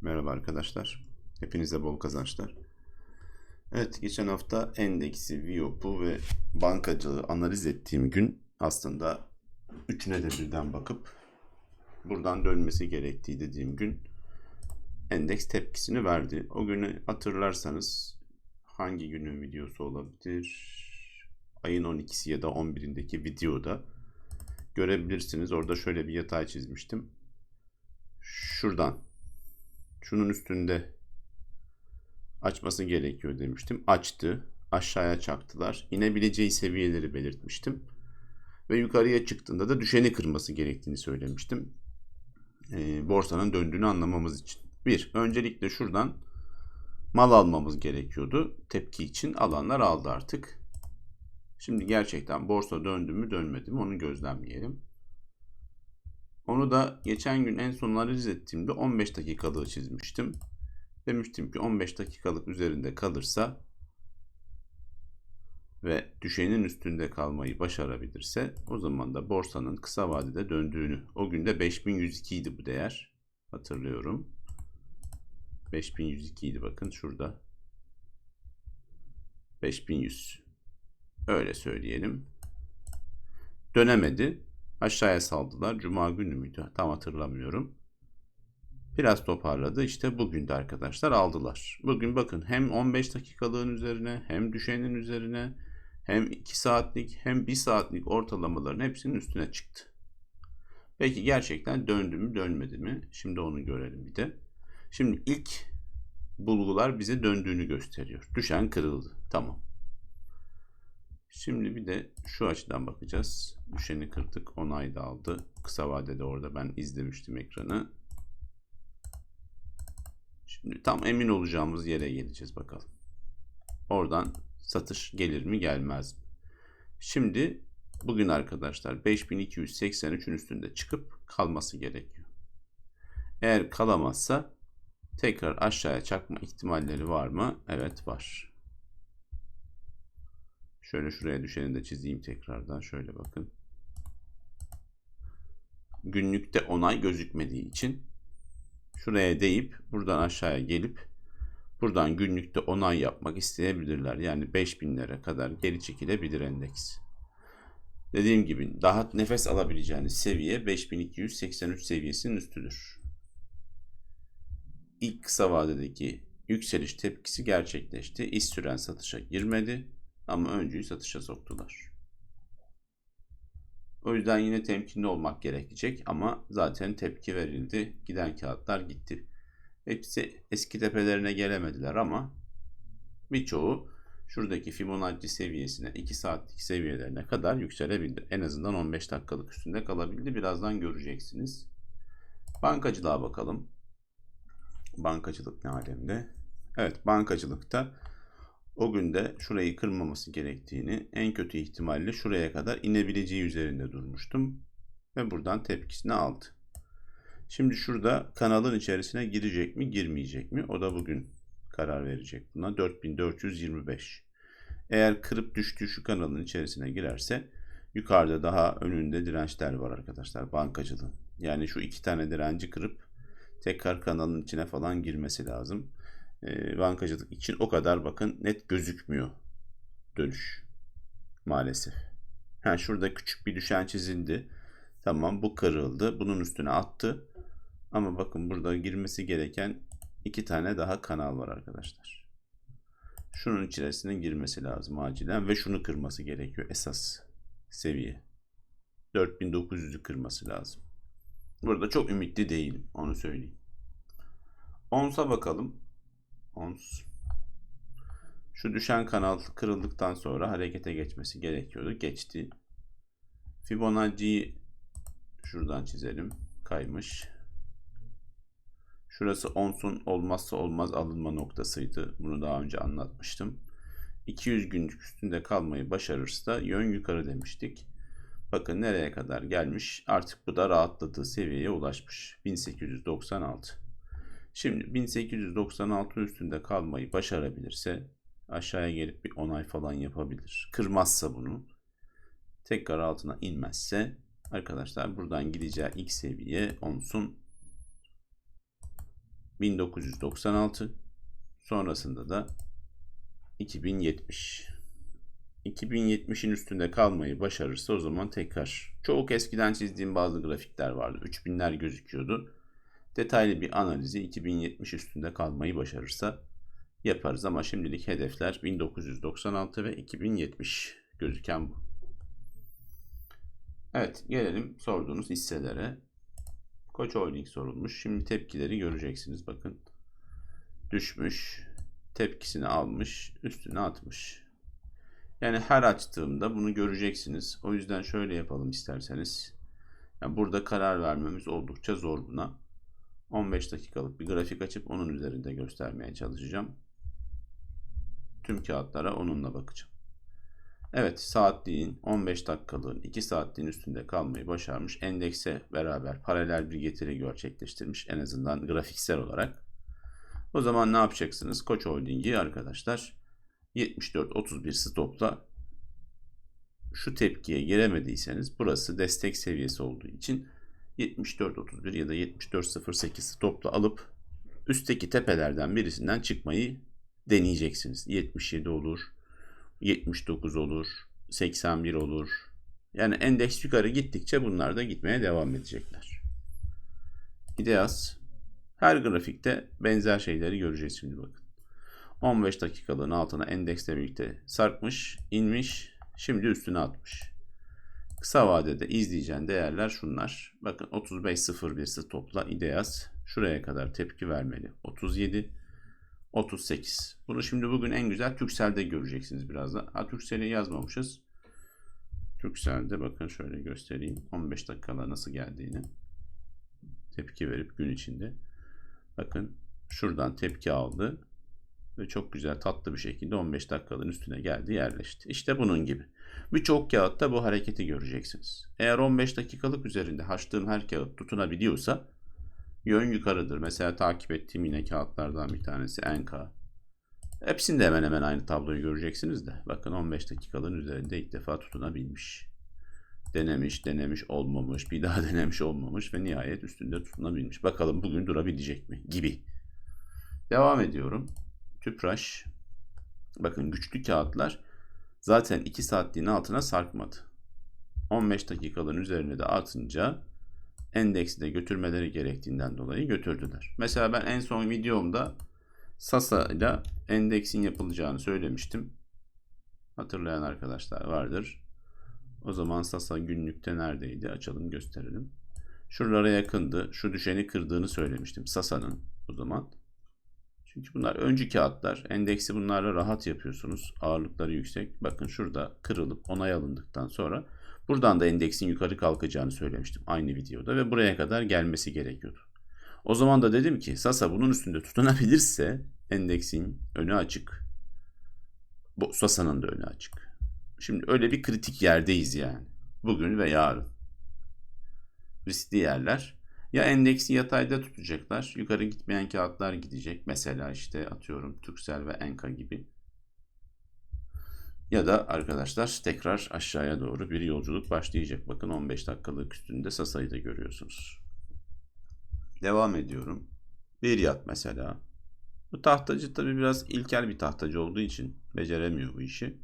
Merhaba arkadaşlar. Hepinize bol kazançlar. Evet, geçen hafta endeksi, VIOP'u ve bankacılığı analiz ettiğim gün aslında üçüne de birden bakıp buradan dönmesi gerektiği dediğim gün endeks tepkisini verdi. O günü hatırlarsanız hangi günün videosu olabilir? Ayın 12'si ya da 11'indeki videoda görebilirsiniz. Orada şöyle bir yatay çizmiştim. Şuradan şunun üstünde açması gerekiyor demiştim. Açtı. Aşağıya çaktılar. İnebileceği seviyeleri belirtmiştim. Ve yukarıya çıktığında da düşeni kırması gerektiğini söylemiştim. E, borsanın döndüğünü anlamamız için. Bir, öncelikle şuradan mal almamız gerekiyordu. Tepki için alanlar aldı artık. Şimdi gerçekten borsa döndü mü dönmedi mi onu gözlemleyelim. Onu da geçen gün en son analiz ettiğimde 15 dakikalığı çizmiştim. Demiştim ki 15 dakikalık üzerinde kalırsa ve düşenin üstünde kalmayı başarabilirse o zaman da borsanın kısa vadede döndüğünü o günde 5102 idi bu değer hatırlıyorum. 5102 idi bakın şurada. 5100 öyle söyleyelim. Dönemedi aşağıya saldılar cuma günü müydü tam hatırlamıyorum Biraz toparladı. İşte bugün de arkadaşlar aldılar. Bugün bakın hem 15 dakikalığın üzerine hem düşenin üzerine hem 2 saatlik hem 1 saatlik ortalamaların hepsinin üstüne çıktı. Peki gerçekten döndü mü dönmedi mi? Şimdi onu görelim bir de. Şimdi ilk bulgular bize döndüğünü gösteriyor. Düşen kırıldı. Tamam. Şimdi bir de şu açıdan bakacağız. Düşeni kırdık. Onay da aldı. Kısa vadede orada ben izlemiştim ekranı. Şimdi tam emin olacağımız yere geleceğiz bakalım. Oradan satış gelir mi gelmez mi? Şimdi bugün arkadaşlar 5283'ün üstünde çıkıp kalması gerekiyor. Eğer kalamazsa tekrar aşağıya çakma ihtimalleri var mı? Evet var. Şöyle şuraya düşeni de çizeyim tekrardan. Şöyle bakın. Günlükte onay gözükmediği için şuraya deyip buradan aşağıya gelip buradan günlükte onay yapmak isteyebilirler. Yani 5000'lere kadar geri çekilebilir endeks. Dediğim gibi daha nefes alabileceğiniz seviye 5283 seviyesinin üstüdür. İlk kısa vadedeki yükseliş tepkisi gerçekleşti. İş süren satışa girmedi ama öncüyü satışa soktular. O yüzden yine temkinli olmak gerekecek ama zaten tepki verildi. Giden kağıtlar gitti. Hepsi eski tepelerine gelemediler ama birçoğu şuradaki Fibonacci seviyesine 2 saatlik seviyelerine kadar yükselebildi. En azından 15 dakikalık üstünde kalabildi. Birazdan göreceksiniz. Bankacılığa bakalım. Bankacılık ne alemde? Evet bankacılıkta o günde şurayı kırmaması gerektiğini, en kötü ihtimalle şuraya kadar inebileceği üzerinde durmuştum. Ve buradan tepkisini aldı. Şimdi şurada kanalın içerisine girecek mi, girmeyecek mi? O da bugün karar verecek buna. 4425. Eğer kırıp düştüğü şu kanalın içerisine girerse yukarıda daha önünde dirençler var arkadaşlar bankacılığın. Yani şu iki tane direnci kırıp tekrar kanalın içine falan girmesi lazım e, bankacılık için o kadar bakın net gözükmüyor dönüş maalesef. Ha, şurada küçük bir düşen çizildi. Tamam bu kırıldı. Bunun üstüne attı. Ama bakın burada girmesi gereken iki tane daha kanal var arkadaşlar. Şunun içerisine girmesi lazım acilen ve şunu kırması gerekiyor esas seviye. 4900'ü kırması lazım. Burada çok ümitli değilim onu söyleyeyim. Onsa bakalım ons. Şu düşen kanal kırıldıktan sonra harekete geçmesi gerekiyordu. Geçti. Fibonacci'yi şuradan çizelim. Kaymış. Şurası onsun olmazsa olmaz alınma noktasıydı. Bunu daha önce anlatmıştım. 200 günlük üstünde kalmayı başarırsa yön yukarı demiştik. Bakın nereye kadar gelmiş. Artık bu da rahatladığı seviyeye ulaşmış. 1896. Şimdi 1896 üstünde kalmayı başarabilirse aşağıya gelip bir onay falan yapabilir. Kırmazsa bunu tekrar altına inmezse arkadaşlar buradan gideceği ilk seviye onsun 1996. Sonrasında da 2070. 2070'in üstünde kalmayı başarırsa o zaman tekrar çok eskiden çizdiğim bazı grafikler vardı. 3000'ler gözüküyordu. Detaylı bir analizi 2070 üstünde kalmayı başarırsa yaparız ama şimdilik hedefler 1996 ve 2070 gözüken bu. Evet gelelim sorduğunuz hisselere. Koç Holding sorulmuş. Şimdi tepkileri göreceksiniz bakın. Düşmüş, tepkisini almış, üstüne atmış. Yani her açtığımda bunu göreceksiniz. O yüzden şöyle yapalım isterseniz. Yani burada karar vermemiz oldukça zor buna. 15 dakikalık bir grafik açıp onun üzerinde göstermeye çalışacağım. Tüm kağıtlara onunla bakacağım. Evet saatliğin 15 dakikalığın 2 saatliğin üstünde kalmayı başarmış. Endekse beraber paralel bir getiri gerçekleştirmiş en azından grafiksel olarak. O zaman ne yapacaksınız? Koç Holding'i arkadaşlar 74-31 stopla şu tepkiye giremediyseniz burası destek seviyesi olduğu için 74-31 ya da 74-08 stopla alıp üstteki tepelerden birisinden çıkmayı deneyeceksiniz. 77 olur, 79 olur, 81 olur. Yani endeks yukarı gittikçe bunlar da gitmeye devam edecekler. İdeas her grafikte benzer şeyleri göreceğiz şimdi bakın. 15 dakikalığın altına endeksle birlikte sarkmış, inmiş, şimdi üstüne atmış. Kısa vadede izleyeceğin değerler şunlar. Bakın 35.01 topla İdeas şuraya kadar tepki vermeli. 37 38. Bunu şimdi bugün en güzel Türksel'de göreceksiniz birazdan. Ha Türksel'i yazmamışız. Türksel'de bakın şöyle göstereyim. 15 dakikala nasıl geldiğini. Tepki verip gün içinde. Bakın şuradan tepki aldı. Ve çok güzel tatlı bir şekilde 15 dakikanın üstüne geldi yerleşti. İşte bunun gibi. Birçok kağıtta bu hareketi göreceksiniz. Eğer 15 dakikalık üzerinde açtığım her kağıt tutunabiliyorsa yön yukarıdır. Mesela takip ettiğim yine kağıtlardan bir tanesi NK. Hepsinde hemen hemen aynı tabloyu göreceksiniz de. Bakın 15 dakikalığın üzerinde ilk defa tutunabilmiş. Denemiş, denemiş, olmamış, bir daha denemiş, olmamış ve nihayet üstünde tutunabilmiş. Bakalım bugün durabilecek mi? Gibi. Devam ediyorum. Tüpraş. Bakın güçlü kağıtlar zaten 2 saatliğin altına sarkmadı. 15 dakikalığın üzerine de atınca endeksi de götürmeleri gerektiğinden dolayı götürdüler. Mesela ben en son videomda Sasa ile endeksin yapılacağını söylemiştim. Hatırlayan arkadaşlar vardır. O zaman Sasa günlükte neredeydi? Açalım gösterelim. Şuralara yakındı. Şu düşeni kırdığını söylemiştim. Sasa'nın o zaman. Çünkü bunlar öncü kağıtlar. Endeksi bunlarla rahat yapıyorsunuz. Ağırlıkları yüksek. Bakın şurada kırılıp onay alındıktan sonra buradan da endeksin yukarı kalkacağını söylemiştim aynı videoda ve buraya kadar gelmesi gerekiyordu. O zaman da dedim ki Sasa bunun üstünde tutunabilirse endeksin önü açık. Bu Sasa'nın da önü açık. Şimdi öyle bir kritik yerdeyiz yani. Bugün ve yarın. Riskli yerler. Ya endeksi yatayda tutacaklar. Yukarı gitmeyen kağıtlar gidecek. Mesela işte atıyorum Türksel ve Enka gibi. Ya da arkadaşlar tekrar aşağıya doğru bir yolculuk başlayacak. Bakın 15 dakikalık üstünde Sasa'yı da görüyorsunuz. Devam ediyorum. Bir yat mesela. Bu tahtacı tabi biraz ilkel bir tahtacı olduğu için beceremiyor bu işi.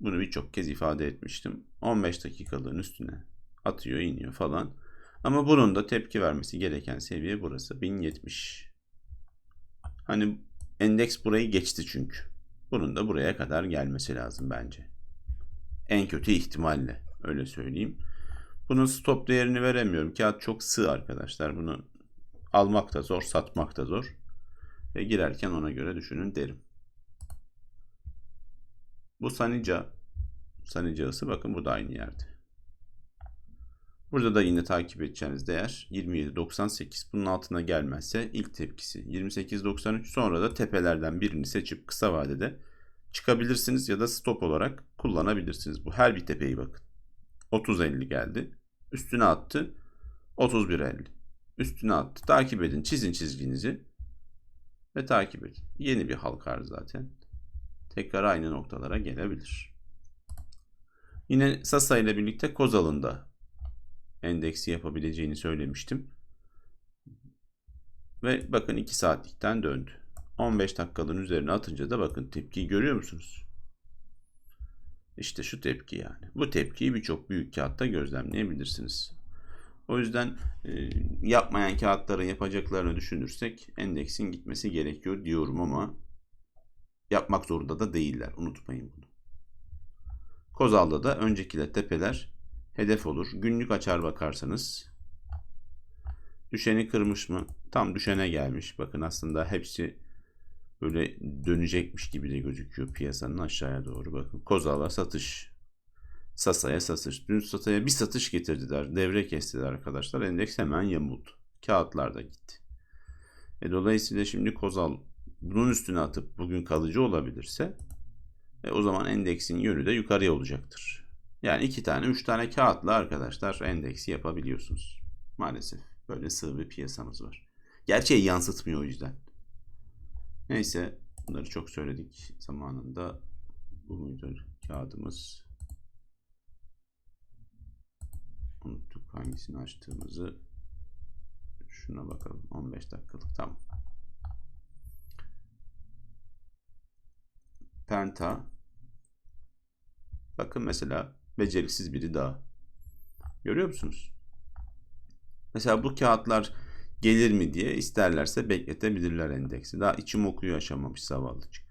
Bunu birçok kez ifade etmiştim. 15 dakikalığın üstüne atıyor, iniyor falan. Ama bunun da tepki vermesi gereken seviye burası. 1070. Hani endeks burayı geçti çünkü. Bunun da buraya kadar gelmesi lazım bence. En kötü ihtimalle öyle söyleyeyim. Bunun stop değerini veremiyorum. Kağıt çok sığ arkadaşlar. Bunu almak da zor, satmak da zor. Ve girerken ona göre düşünün derim. Bu Sanica. Sanica'sı bakın bu da aynı yerde. Burada da yine takip edeceğiniz değer 27.98. Bunun altına gelmezse ilk tepkisi 28.93. Sonra da tepelerden birini seçip kısa vadede çıkabilirsiniz ya da stop olarak kullanabilirsiniz. Bu her bir tepeyi bakın. 30.50 geldi. Üstüne attı. 31.50. Üstüne attı. Takip edin. Çizin çizginizi. Ve takip edin. Yeni bir halkar zaten. Tekrar aynı noktalara gelebilir. Yine Sasa ile birlikte Kozal'ın da endeksi yapabileceğini söylemiştim. Ve bakın 2 saatlikten döndü. 15 dakikalığın üzerine atınca da bakın tepkiyi görüyor musunuz? İşte şu tepki yani. Bu tepkiyi birçok büyük kağıtta gözlemleyebilirsiniz. O yüzden e, yapmayan kağıtların yapacaklarını düşünürsek endeksin gitmesi gerekiyor diyorum ama yapmak zorunda da değiller. Unutmayın bunu. Kozal'da da öncekiler tepeler hedef olur. Günlük açar bakarsanız düşeni kırmış mı? Tam düşene gelmiş. Bakın aslında hepsi böyle dönecekmiş gibi de gözüküyor piyasanın aşağıya doğru. Bakın Kozal'a satış. Sasa'ya satış. Dün Sasa'ya bir satış getirdiler. Devre kestiler arkadaşlar. Endeks hemen yamuldu. Kağıtlar da gitti. E, dolayısıyla şimdi Kozal bunun üstüne atıp bugün kalıcı olabilirse e, o zaman endeksin yönü de yukarıya olacaktır. Yani iki tane, üç tane kağıtla arkadaşlar endeksi yapabiliyorsunuz. Maalesef böyle sığ bir piyasamız var. Gerçeği yansıtmıyor o yüzden. Neyse bunları çok söyledik zamanında. Bu muydu kağıdımız? Unuttuk hangisini açtığımızı. Şuna bakalım. 15 dakikalık tamam. Penta. Bakın mesela beceriksiz biri daha. Görüyor musunuz? Mesela bu kağıtlar gelir mi diye isterlerse bekletebilirler endeksi. Daha içim okuyor aşamamış zavallıcık.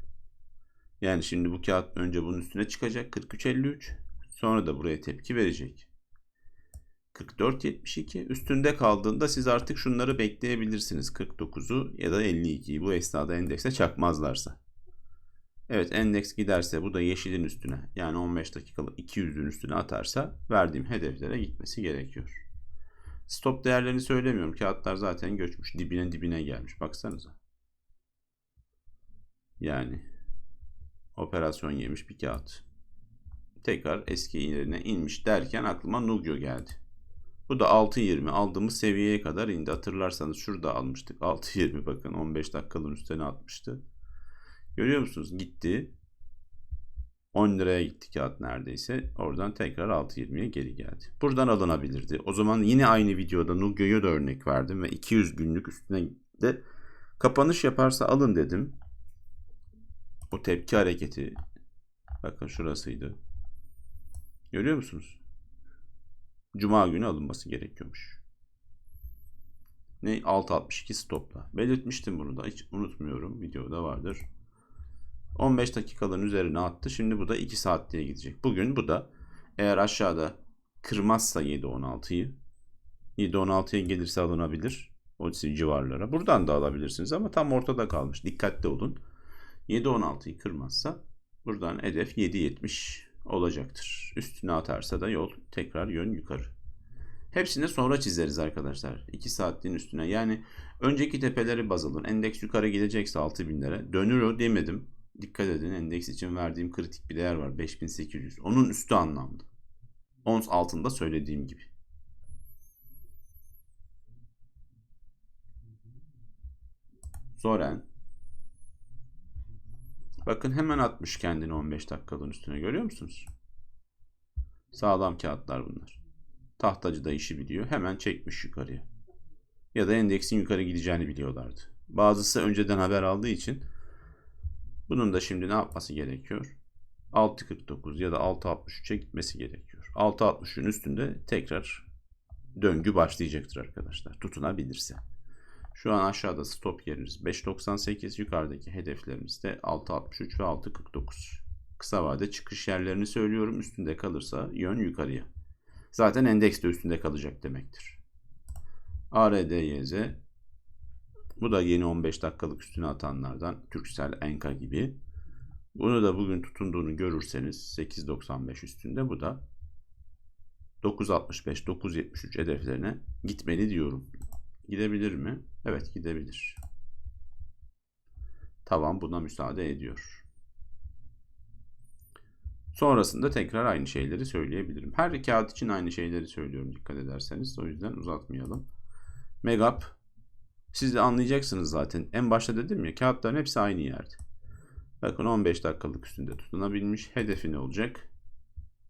Yani şimdi bu kağıt önce bunun üstüne çıkacak 43.53. Sonra da buraya tepki verecek. 44.72 üstünde kaldığında siz artık şunları bekleyebilirsiniz. 49'u ya da 52'yi bu esnada endekse çakmazlarsa. Evet endeks giderse bu da yeşilin üstüne yani 15 dakikalık 200'ün üstüne atarsa verdiğim hedeflere gitmesi gerekiyor. Stop değerlerini söylemiyorum. Kağıtlar zaten göçmüş. Dibine dibine gelmiş. Baksanıza. Yani operasyon yemiş bir kağıt. Tekrar eski yerine inmiş derken aklıma Nugio geldi. Bu da 6.20 aldığımız seviyeye kadar indi. Hatırlarsanız şurada almıştık. 6.20 bakın 15 dakikanın üstüne atmıştı. Görüyor musunuz? Gitti. 10 liraya gitti kağıt neredeyse. Oradan tekrar 6.20'ye geri geldi. Buradan alınabilirdi. O zaman yine aynı videoda Nugio'ya da örnek verdim ve 200 günlük üstüne de kapanış yaparsa alın dedim. O tepki hareketi bakın şurasıydı. Görüyor musunuz? Cuma günü alınması gerekiyormuş. Ne 6.62 stopla. Belirtmiştim bunu da hiç unutmuyorum. Videoda vardır. 15 dakikalığın üzerine attı. Şimdi bu da 2 saatliğe gidecek. Bugün bu da eğer aşağıda kırmazsa 7.16'yı 7.16'ya gelirse alınabilir. O civarlara. Buradan da alabilirsiniz ama tam ortada kalmış. Dikkatli olun. 7.16'yı kırmazsa buradan hedef 7.70 olacaktır. Üstüne atarsa da yol tekrar yön yukarı. Hepsini sonra çizeriz arkadaşlar. 2 saatliğin üstüne. Yani önceki tepeleri baz alın. Endeks yukarı gidecekse 6000'lere. Dönür o demedim. Dikkat edin endeks için verdiğim kritik bir değer var 5800. Onun üstü anlamda. Ons altında söylediğim gibi. Zoren. Bakın hemen atmış kendini 15 dakikalığın üstüne görüyor musunuz? Sağlam kağıtlar bunlar. Tahtacı da işi biliyor. Hemen çekmiş yukarıya. Ya da endeksin yukarı gideceğini biliyorlardı. Bazısı önceden haber aldığı için bunun da şimdi ne yapması gerekiyor? 6.49 ya da 6.63'e gitmesi gerekiyor. 6.63'ün üstünde tekrar döngü başlayacaktır arkadaşlar. Tutunabilirse. Şu an aşağıda stop yerimiz 5.98. Yukarıdaki hedeflerimiz de 6.63 ve 6.49. Kısa vade çıkış yerlerini söylüyorum. Üstünde kalırsa yön yukarıya. Zaten endeks de üstünde kalacak demektir. ARDYZ bu da yeni 15 dakikalık üstüne atanlardan Türksel Enka gibi. Bunu da bugün tutunduğunu görürseniz 8.95 üstünde bu da 9.65 9.73 hedeflerine gitmeli diyorum. Gidebilir mi? Evet gidebilir. Tavan buna müsaade ediyor. Sonrasında tekrar aynı şeyleri söyleyebilirim. Her kağıt için aynı şeyleri söylüyorum dikkat ederseniz. O yüzden uzatmayalım. Megap siz de anlayacaksınız zaten. En başta dedim ya kağıtların hepsi aynı yerde. Bakın 15 dakikalık üstünde tutunabilmiş. Hedefi ne olacak?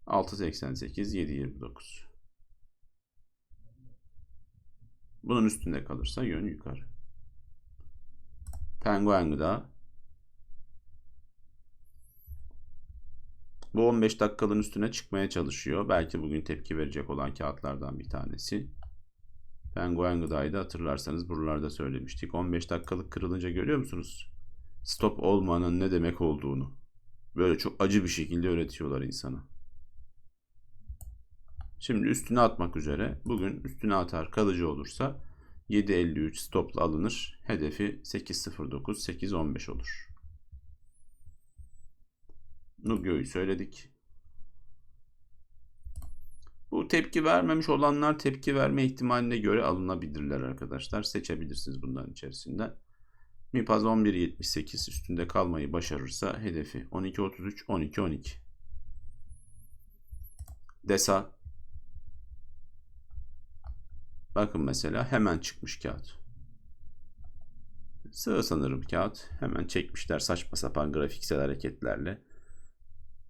6.88 7.29. Bunun üstünde kalırsa yön yukarı. Penguen Gıda. Bu 15 dakikalığın üstüne çıkmaya çalışıyor. Belki bugün tepki verecek olan kağıtlardan bir tanesi. Penguen Gıda'yı da hatırlarsanız buralarda söylemiştik. 15 dakikalık kırılınca görüyor musunuz? Stop olmanın ne demek olduğunu. Böyle çok acı bir şekilde öğretiyorlar insana. Şimdi üstüne atmak üzere. Bugün üstüne atar kalıcı olursa 7.53 stopla alınır. Hedefi 8.09 8.15 olur. Nugio'yu söyledik. Bu tepki vermemiş olanlar tepki verme ihtimaline göre alınabilirler arkadaşlar. Seçebilirsiniz bunların içerisinden. Mipaz 11.78 üstünde kalmayı başarırsa hedefi 12.33 12.12. Desa Bakın mesela hemen çıkmış kağıt. Sığ sanırım kağıt. Hemen çekmişler saçma sapan grafiksel hareketlerle.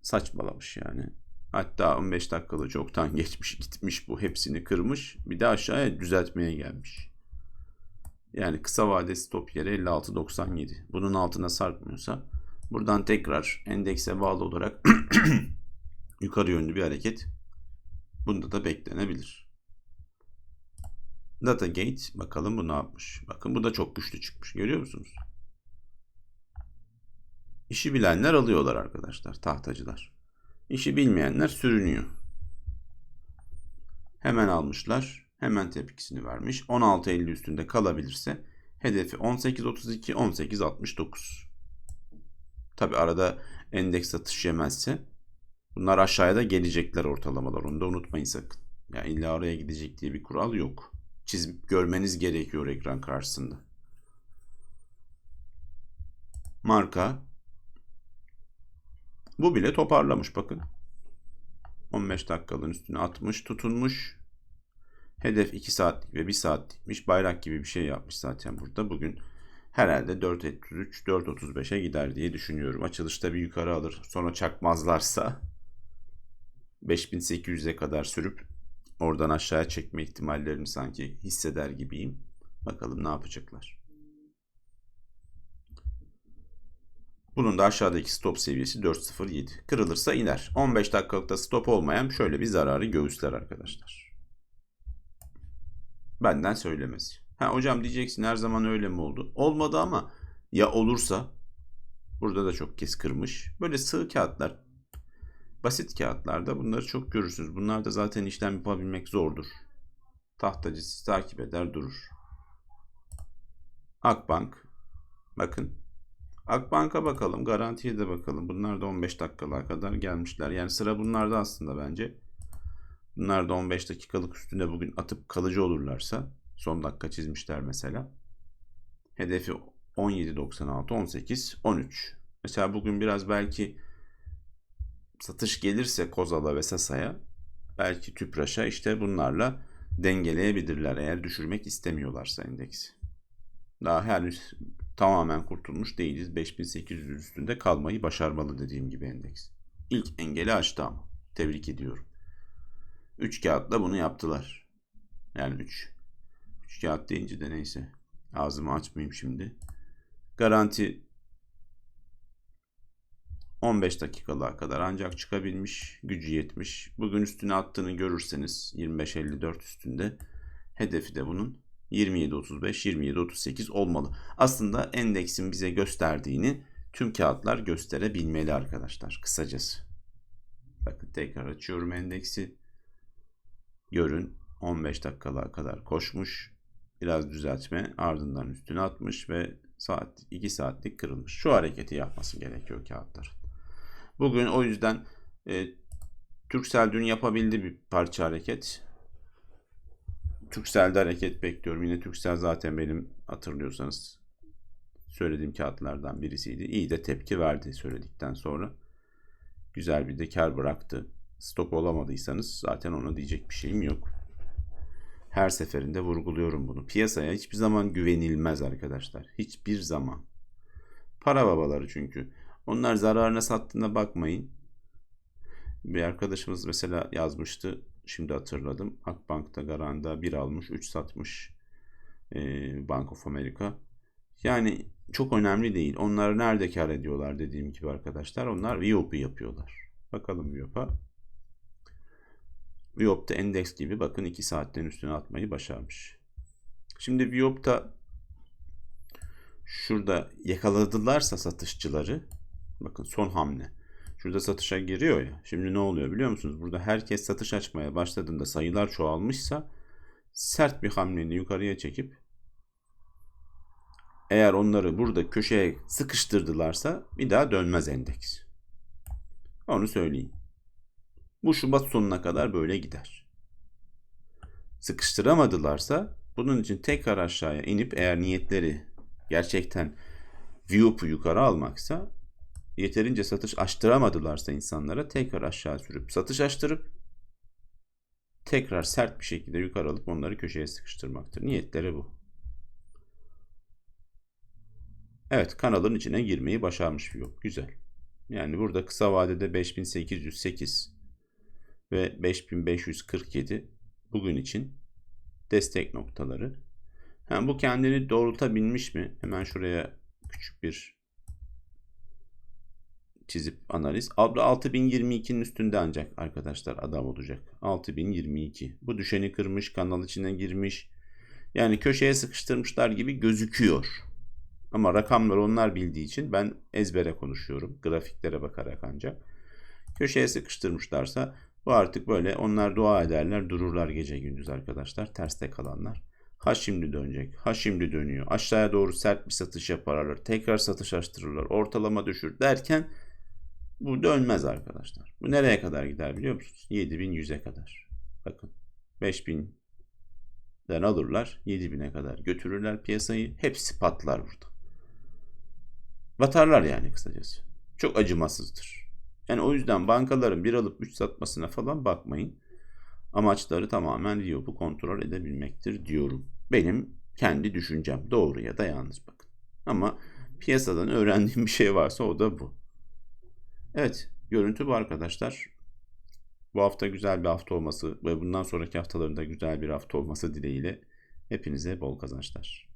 Saçmalamış yani. Hatta 15 dakikalı çoktan geçmiş gitmiş bu hepsini kırmış. Bir de aşağıya düzeltmeye gelmiş. Yani kısa vade stop yeri 56.97. Bunun altına sarkmıyorsa buradan tekrar endekse bağlı olarak yukarı yönlü bir hareket bunda da beklenebilir. Datagate bakalım bu ne yapmış. Bakın bu da çok güçlü çıkmış. Görüyor musunuz? İşi bilenler alıyorlar arkadaşlar. Tahtacılar. İşi bilmeyenler sürünüyor. Hemen almışlar. Hemen tepkisini vermiş. 16.50 üstünde kalabilirse hedefi 18.32 18.69. Tabi arada endeks satış yemezse bunlar aşağıya da gelecekler ortalamalar. Onu da unutmayın sakın. Yani illa oraya gidecek diye bir kural yok. Çizip görmeniz gerekiyor ekran karşısında. Marka bu bile toparlamış bakın. 15 dakikalığın üstüne atmış, tutunmuş. Hedef 2 saatlik ve 1 saatlikmiş. Bayrak gibi bir şey yapmış zaten burada. Bugün herhalde 4.33, 4.35'e gider diye düşünüyorum. Açılışta bir yukarı alır. Sonra çakmazlarsa 5800'e kadar sürüp oradan aşağıya çekme ihtimallerini sanki hisseder gibiyim. Bakalım ne yapacaklar. Bunun da aşağıdaki stop seviyesi 4.07. Kırılırsa iner. 15 dakikalıkta stop olmayan şöyle bir zararı göğüsler arkadaşlar. Benden söylemesi. Ha hocam diyeceksin her zaman öyle mi oldu? Olmadı ama ya olursa burada da çok kez kırmış. Böyle sığ kağıtlar basit kağıtlarda bunları çok görürsünüz. Bunlar da zaten işlem yapabilmek zordur. Tahtacı sizi takip eder durur. Akbank bakın Akbank'a bakalım. Garantiye de bakalım. Bunlar da 15 dakikalar kadar gelmişler. Yani sıra bunlarda aslında bence. Bunlar da 15 dakikalık üstünde bugün atıp kalıcı olurlarsa son dakika çizmişler mesela. Hedefi 17.96, 18, 13. Mesela bugün biraz belki satış gelirse Kozal'a ve Sasa'ya belki Tüpraş'a işte bunlarla dengeleyebilirler eğer düşürmek istemiyorlarsa endeksi. Daha henüz tamamen kurtulmuş değiliz. 5800 üstünde kalmayı başarmalı dediğim gibi endeks. İlk engeli aştı ama. Tebrik ediyorum. 3 kağıtla bunu yaptılar. Yani 3. 3 kağıt deyince de neyse. Ağzımı açmayayım şimdi. Garanti 15 dakikalığa kadar ancak çıkabilmiş. Gücü yetmiş. Bugün üstüne attığını görürseniz 25.54 üstünde. Hedefi de bunun 27.35, 27.38 olmalı. Aslında endeksin bize gösterdiğini tüm kağıtlar gösterebilmeli arkadaşlar kısacası. Bakın tekrar açıyorum endeksi. Görün 15 dakikalığa kadar koşmuş. Biraz düzeltme ardından üstüne atmış ve saat 2 saatlik kırılmış. Şu hareketi yapması gerekiyor kağıtların. Bugün o yüzden e, Türksel dün yapabildi bir parça hareket. Türksel'de hareket bekliyorum. Yine Türksel zaten benim hatırlıyorsanız söylediğim kağıtlardan birisiydi. İyi de tepki verdi söyledikten sonra. Güzel bir de kar bıraktı. Stop olamadıysanız zaten ona diyecek bir şeyim yok. Her seferinde vurguluyorum bunu. Piyasaya hiçbir zaman güvenilmez arkadaşlar. Hiçbir zaman. Para babaları çünkü. Onlar zararına sattığına bakmayın. Bir arkadaşımız mesela yazmıştı Şimdi hatırladım. Akbank'ta Garan'da 1 almış, 3 satmış. E, Bank of America. Yani çok önemli değil. Onlar nerede kar ediyorlar dediğim gibi arkadaşlar. Onlar VIOP'u yapıyorlar. Bakalım VIOP'a. VIOP'ta endeks gibi bakın 2 saatten üstüne atmayı başarmış. Şimdi VIOP'ta şurada yakaladılarsa satışçıları bakın son hamle. Şurada satışa giriyor ya. Şimdi ne oluyor biliyor musunuz? Burada herkes satış açmaya başladığında sayılar çoğalmışsa sert bir hamleyle yukarıya çekip eğer onları burada köşeye sıkıştırdılarsa bir daha dönmez endeks. Onu söyleyeyim. Bu Şubat sonuna kadar böyle gider. Sıkıştıramadılarsa bunun için tekrar aşağıya inip eğer niyetleri gerçekten VIOP'u yukarı almaksa yeterince satış açtıramadılarsa insanlara tekrar aşağı sürüp satış açtırıp tekrar sert bir şekilde yukarı alıp onları köşeye sıkıştırmaktır. Niyetleri bu. Evet kanalın içine girmeyi başarmış bir yok. Güzel. Yani burada kısa vadede 5808 ve 5547 bugün için destek noktaları. Hem bu kendini doğrultabilmiş mi? Hemen şuraya küçük bir çizip analiz. 6022'nin üstünde ancak arkadaşlar adam olacak. 6022. Bu düşeni kırmış, kanal içine girmiş. Yani köşeye sıkıştırmışlar gibi gözüküyor. Ama rakamları onlar bildiği için ben ezbere konuşuyorum. Grafiklere bakarak ancak. Köşeye sıkıştırmışlarsa bu artık böyle onlar dua ederler dururlar gece gündüz arkadaşlar. Terste kalanlar. Ha şimdi dönecek. Ha şimdi dönüyor. Aşağıya doğru sert bir satış yaparlar. Tekrar satış açtırırlar. Ortalama düşür derken bu dönmez arkadaşlar. Bu nereye kadar gider biliyor musunuz? 7100'e kadar. Bakın 5000'den alırlar 7000'e kadar götürürler piyasayı. Hepsi patlar burada. Batarlar yani kısacası. Çok acımasızdır. Yani o yüzden bankaların bir alıp üç satmasına falan bakmayın. Amaçları tamamen Riyop'u kontrol edebilmektir diyorum. Benim kendi düşüncem. Doğru ya da yanlış bakın. Ama piyasadan öğrendiğim bir şey varsa o da bu. Evet, görüntü bu arkadaşlar. Bu hafta güzel bir hafta olması ve bundan sonraki haftalarında güzel bir hafta olması dileğiyle hepinize bol kazançlar.